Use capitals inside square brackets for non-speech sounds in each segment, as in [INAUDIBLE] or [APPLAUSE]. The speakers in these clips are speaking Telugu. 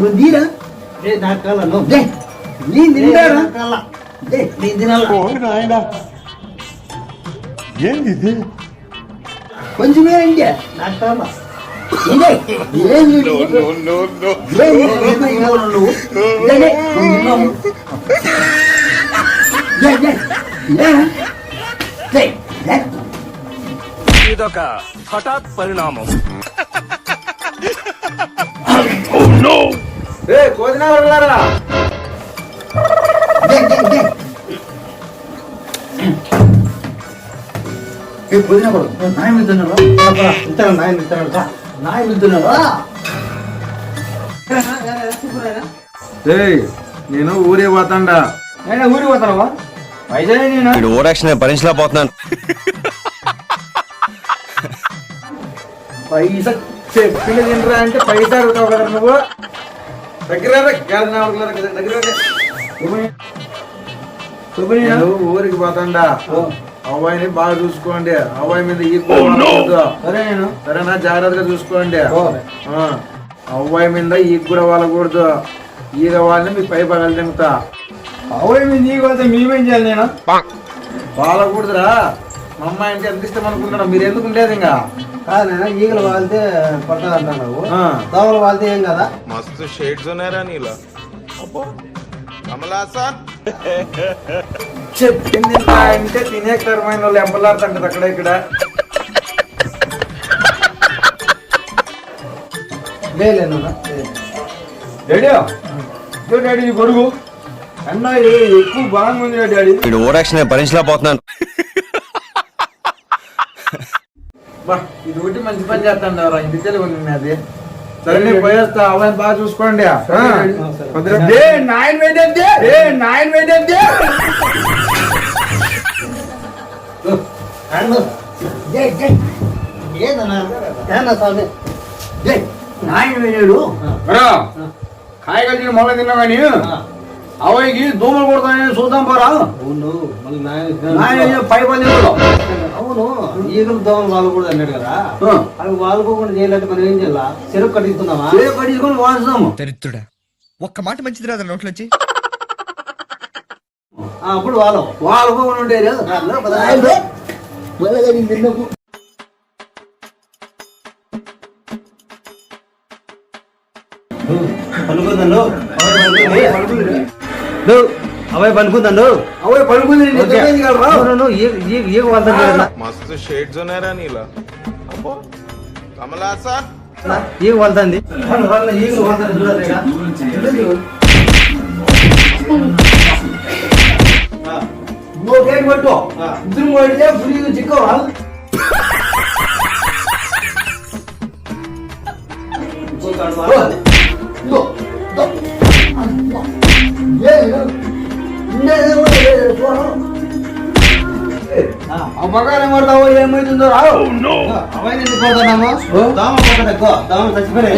బుద్ధిరా ఏ నాకు కాల నువ్వు డే నీ తింటారా కాల డే నేను తినాల నాయన ఏంది ఇది కొంచెమే ఇంకే నాకు కాల ఇదే ఏం వీడు? ఏం వీడు? ఏం వీడు నువ్వు? డే, డే, నువ్వు తిన్నావు. డే, డే, డే. డే, డే. ఇదొక హఠాత్ పరిణామం ఏ డే. ఏ పోయినా కూడా. నాయన తిన్నారా ఇస్తాను నాయన ఇస్తాను రా. నాయన తిన్నారా ఏయ్ నేను ఊరే పోతాండా. నేను ఊరికి పోతానవా? పైసలే నేను. ఓరాక్షన్ భరించలేకపోతున్నాను పైసా చెప్పిన తినరా అంటే పైసా అడుగుతావు కదా నువ్వు? ఊరికి పోతాండా. అవ్వాయిని బాగా చూసుకోండి. అవ్వాయి మీద ఈ సరే నేను. సరేనా జాగ్రత్తగా చూసుకోండి. అవ్వాయి మీద ఈ కూడా వాళ్ళకూడదు ఈగ వాళ్ళని మీ పై పగలు తింగుతా అవే మీ నీకు పోతే మేమేం చేయాలి నేను? వాళ్ళకూడదురా మా అమ్మాయి అంటే ఎంత ఇష్టం అనుకుంటున్నా మీరు ఎందుకు ఉండేది ఇంకా? కాదైనా ఈగలు వాలితే పడతా అంటున్నావు దోమలు వాలితే ఏం కదా? మస్తు షేడ్స్ ఉన్నారా నీలో. కమలాసన్ చెప్పింది అంటే తినే కరమైన వాళ్ళు ఎంపలాడుతుంటది అక్కడ ఇక్కడ. లేలేను డాడీ ఇదో డాడీ నీ గొడుగు అన్న ఎక్కువ బాగుంది డాడీ. వీడు ఓరాక్షన్ భరించలేకపోతున్నాను. ఇది ఒకటి మంచి పని చేస్తాను రా ఇంటి తెలుగు అది. సరే నేను పోయేస్తా అవ్వని బాగా చూసుకోండి. నాయన వేడండి డే, నాయన వేడండి డే, డే. ఏదన్నా? ఏనా స్వామి? డే, నాయన వేడాడు? కాయగా తిని మొదలు తిన్నా కానీ అవ్వకి దోమలు కొడతాయని చూద్దాం పోరా. అవును మళ్ళీ నాయన పై పని. అవును ఈగలు దోమలు వాళ్ళు కూడా అన్నాడు కదా. అవి వాలుకోకుండా చేయాలంటే మనం ఏం చేయాలా? చెరుకు కట్టిస్తున్నామా ఏ పట్టించుకొని వాడుతాము దరిద్రుడా. ఒక్క మాట మంచిది రాదు నోట్లోంచి అప్పుడు వాళ్ళు వాళ్ళకోకుండా ఉండేది నాయన అవే పనుకుందండు అవే పనుకుంది మస్తు షేడ్స్ ఉన్నారా నీలా. అబ్బో. కమలాసా [LAUGHS] ఆ మగానే పడతావు ఏమైతుందో రావు. అబ్బాయి ఎందుకు పోతున్నాము దోమ ఎక్కువ. దోమ చచ్చిపోయినాయా?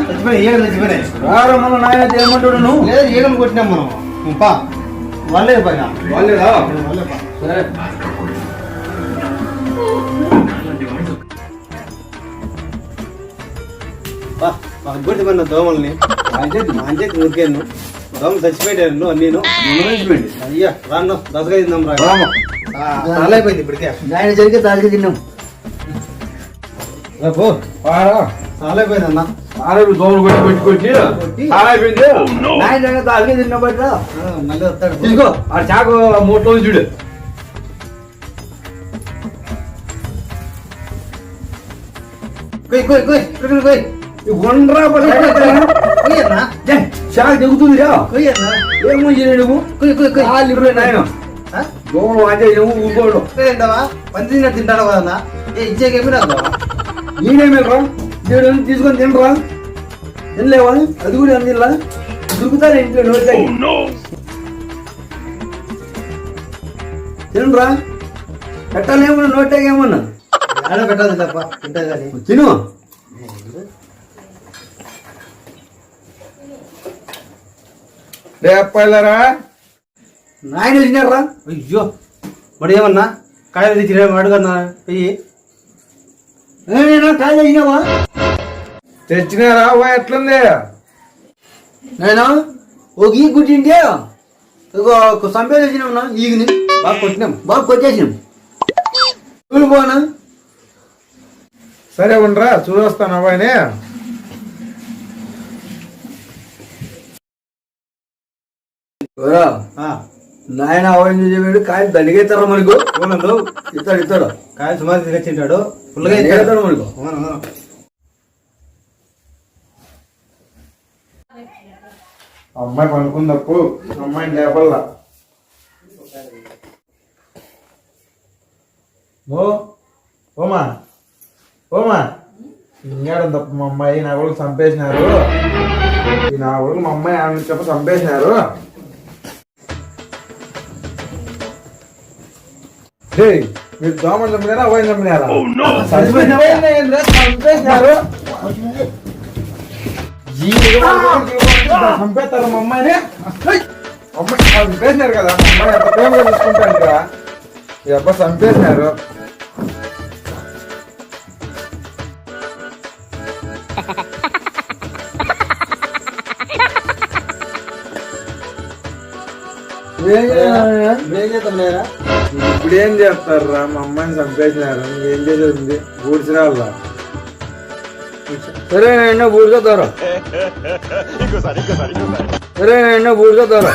చచ్చిపోయినాయి? ఈగలు చచ్చిపోయినాయి. రారా మన నాయన ఏమంటాడు నువ్వు? లేదు ఈగలు కొట్టినాం మనం. పా. వాళ్ళే పైన. వాళ్ళే సరే. పా మాకు గుర్తు పడిన దోమల్ని. అంచేతి ఉరికాను దోమలు చచ్చిపోయాను అన్నీను. అయ్యా రాను దసగా తిందాం రా. అయిపోయింది ఇప్పటికే. నాయన జరిగే తాడికి తిన్నాం. రా పో. వారా చాలా అయిపోయింది అన్న. ఆరేడు దోమలు కొట్టి కొట్టి. కొట్టి చాలా అయిపోయింది నాయన తాడికి తిన్నబట్ట ఆ, మళ్ళీ వస్తాడు. తీసుకో ఆ చాకు మూటలో చూడు. చాకు దిగుతుంది రా. కొయ్ అన్న ఏమో చేయడు నువ్వు కొయ్ కొయ్. కొయ్ కాళ్ళు ఇరువై నాయన. దోమలు వాంచే ఏమో ఊరుకోడు. తింటావా తిన్నట్టు తింటాడు కదా అన్న. ఏ ఇచ్చేకేమి రాదు నేనేమే రా. నేను తీసుకొని తినరా. తినలేవా? అది కూడా అందిలా దొరుకుతారు ఇంట్లో నోట్లకి తినరా? పెట్టాలేమన్నా నోట్లకి ఏమన్నా ఆడ పెట్టదు తప్ప తింటా కానీ. తిను. రేపల్లారా? నాయన తిన్నారా? అయ్యో మరి ఏమన్నా కాయలు తెచ్చి అడుగన్నా పెయ్యి నేనేనా కాయ అయినావా తెచ్చినారా ఓ ఎట్లుంది? నేను? ఒక ఈ గుట్టింటే ఒక సంపేసినాం ఈగిని బాగా కొట్టినాం. బాగా కొట్టేసినాం. చూడు పోనా సరే ఉండరా చూడొస్తాను అబ్బాయిని ఆ, నాయన అవన్నీ చూసేవాడు కాయ దండిగేస్తారా మనకు అవునందు ఇస్తాడు ఇస్తాడు. కాయ సుమారు తీసుకొచ్చింటాడు. ఫుల్గా దండిగేస్తాడు మనకు. అమ్మాయి పనుకుందప్పు అమ్మాయిని లేపల్లా. ఓ ఓమా ఓమా. ఇంకేడం తప్ప మా అమ్మాయి నా కొడుకు చంపేసినారు. ఈ నా కొడుకు మా అమ్మాయి ఆమె చెప్ప చంపేసినారు. డేయ్, మీరు దోమలు చంపినారా అవ్వని చంపినారా చంపేసినారా? ఈ చంపేస్తారు మా అమ్మాయిని! అమ్మాయి చంపేసినారు కదా అమ్మాయి ఎంత ప్రేమగా చూసుకుంటాను కదా ఈ అబ్బాయి చంపేసినారు. ఇప్పుడు ఏం చేస్తారు రా మా అమ్మాయిని చంపేసినారు. ఏం చేసేది? బూడ్చిరాళ్ళ సరే నేను బూడిద [LAUGHS] దూరం సరే నేను బూడిద దూరం